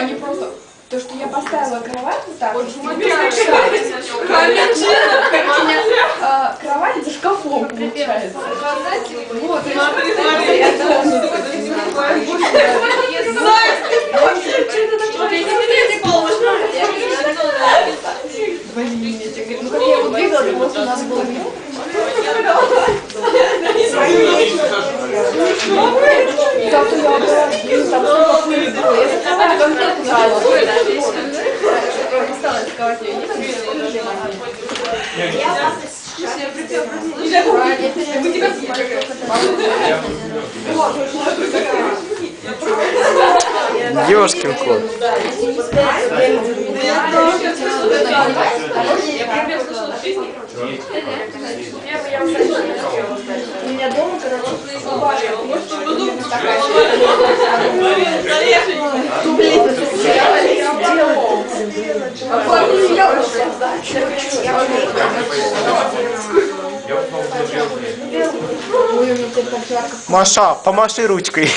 они просто... То, что я поставила кровать вот так, вот, у меня э, кровать. за шкафом получается. Вот, ну как я его двигала, просто надо было. Как-то Кот. У меня дома, у меня так Маша, помаши ручкой.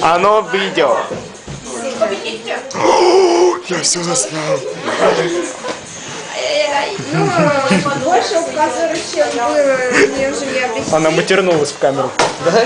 Оно видео. Я все заснял. Ну, объяснить. Она матернулась в камеру. Да?